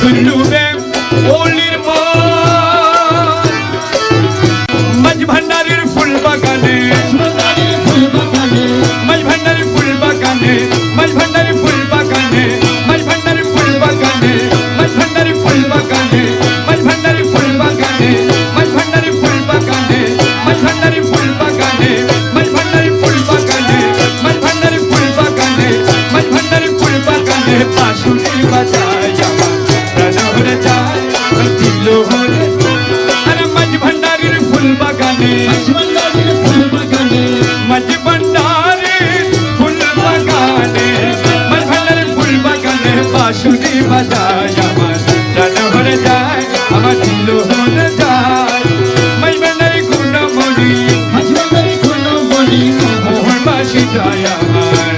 মধুর লুবে ওলির মন মাঝ ভান্ডারের ফুল বাগানে মাঝ ভান্ডারের ফুল বাগানে মাঝ ভান্ডারের ফুল বাগানে মাঝ ভান্ডারের ফুল বাগানে মাঝ ভান্ডারের ফুল বাগানে মাঝ ভান্ডারের ফুল বাগানে মাঝ ভান্ডারের ফুল বাগানে মাঝ ভান্ডারের ফুল বাসুরি বাজায় আমার প্রাণ ভরে যায় আমার দিল ভরে যায় মজমেনের গুণ মরি মজমেনের গুণ মরি মোহন বাসি যায় আমার